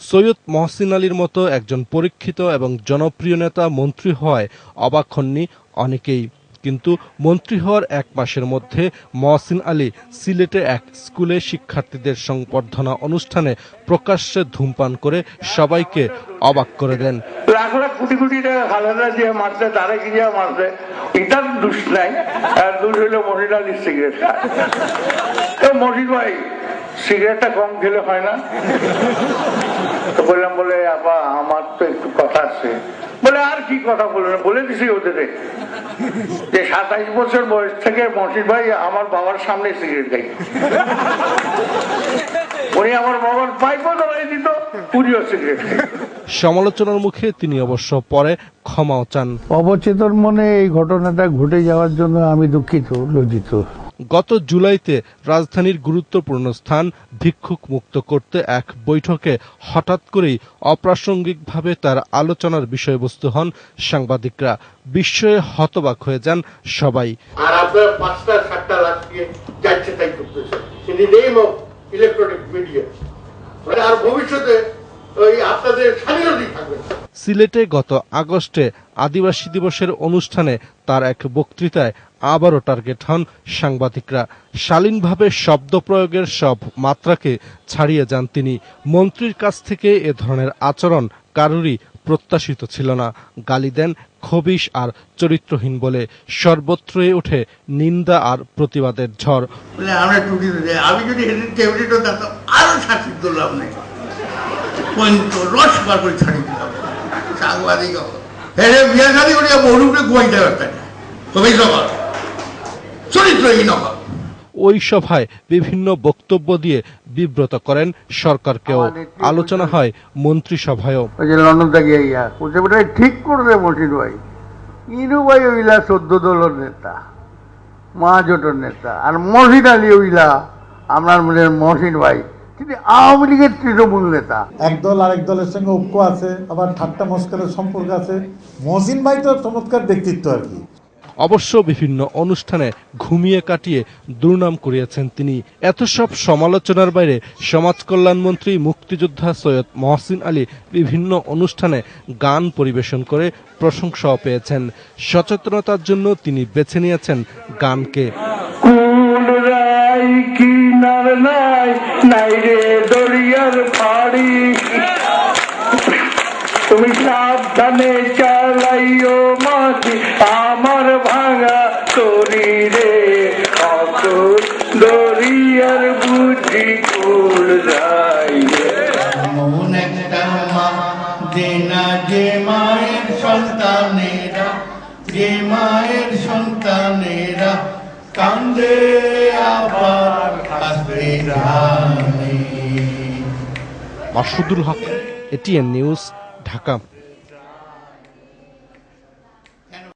সৈয়দ মহসিন আলীর মতো একজন পরীক্ষিত এবং জনপ্রিয় নেতা মন্ত্রী হওয়ায় অবাক অনেকেই। কিন্তু মন্ত্রী হওয়ার এক মাসের মধ্যে মহসিন আলী সিলেটে এক স্কুলে শিক্ষার্থীদের সংবর্ধনা অনুষ্ঠানে প্রকাশ্যে ধূমপান করে সবাইকে অবাক করে দেন। লাখ লাখ কোটি কোটি টাকা খালেদা দিয়ে মারছে দিয়ে মারছে? এটার দোষ নাই। দোষ হইল তো মহিন ভাই সিগারেটটা কম খেলে হয় না? তো বললাম বলে আপা আমার তো একটু কথা আছে। বলে আর কি কথা বলবেন বলে দিছি ওদের যে সাতাইশ বছর বয়স থেকে মসির ভাই আমার বাবার সামনে সিগারেট খাই উনি আমার বাবার পাইপও ধরাই দিত উনিও সিগারেট খাই সমালোচনার মুখে তিনি অবশ্য পরে ক্ষমাও চান। অবচেতন মনে এই ঘটনাটা ঘটে যাওয়ার জন্য আমি দুঃখিত লজ্জিত। গত জুলাইতে রাজধানীর গুরুত্বপূর্ণ স্থান ভিক্ষুক মুক্ত করতে এক বৈঠকে হঠাৎ করেই অপ্রাসঙ্গিকভাবে তার আলোচনার বিষয়বস্তু হন সাংবাদিকরা। বিস্ময়ে হতবাক হয়ে যান সবাই। ইলেকট্রনিক মিডিয়া মানে আর ভবিষ্যতে, ওই আপনাদের স্বাধীনতাই থাকবে না। সিলেটে গত আগস্টে আদিবাসী দিবসের অনুষ্ঠানে তার এক বক্তৃতায় আবারও টার্গেট হন সাংবাদিকরা। শালীনভাবে শব্দ প্রয়োগের সব মাত্রাকে ছাড়িয়ে যান তিনি। মন্ত্রীর কাছ থেকে এ ধরনের আচরণ কারুরই প্রত্যাশিত ছিল না। গালি দেন, খবিশ আর চরিত্রহীন বলে সর্বত্রই ওঠে নিন্দা আর প্রতিবাদের ঝড়। আমরা আমি যদি শাস্তি না রস বার করে ছাড়ি দিলাম। সাংবাদিক হেরে বিয়া শাদি করে বহুরূপে ঘুমাইতে পারতেন খুবই চরিত্রহীন হল ওই সভায় বিভিন্ন বক্তব্য দিয়ে বিব্রত করেন সরকারকেও। আলোচনা হয় মন্ত্রিসভায়ও। ওই যে লন্ডন থেকে ইয়া। বলছে বেটা ঠিক করবে মসিন ভাই। ইনু ভাই ওইলা চোদ্দ দলের নেতা মহাজোটের নেতা আর মসিন আলী ওইলা। আপনার মনে মহসিন ভাই তিনি আওয়ামী লীগের তৃণমূল নেতা। এক দল আরেক দলের সঙ্গে ঐক্য আছে আবার ঠাট্টা মস্করের সম্পর্ক আছে। মহসিন ভাই তো চমৎকার ব্যক্তিত্ব আর কি। অবশ্য বিভিন্ন অনুষ্ঠানে ঘুমিয়ে কাটিয়ে দুর্নাম করিয়েছেন তিনি। এত সব সমালোচনার বাইরে সমাজ কল্যাণমন্ত্রী মুক্তিযোদ্ধা সৈয়দ মহসিন আলী বিভিন্ন অনুষ্ঠানে গান পরিবেশন করে প্রশংসাও পেয়েছেন। সচেতনতার জন্য তিনি বেছে নিয়েছেন গানকে। কুল রাই কিনার নাই নাই রে দরিয়ার ফাড়ি তুমি সাবধানে চালাইও মাঝি আমার ভাঙা তরি রে দরিয়ার বুঝি কুল রাই রে। মন একটা মা, যে যে মায়ের সন্তানেরা, যে মায়ের সন্তানেরা কান্দে আবার হাসবে রানী। Masudul Haque ATN news Dhaka.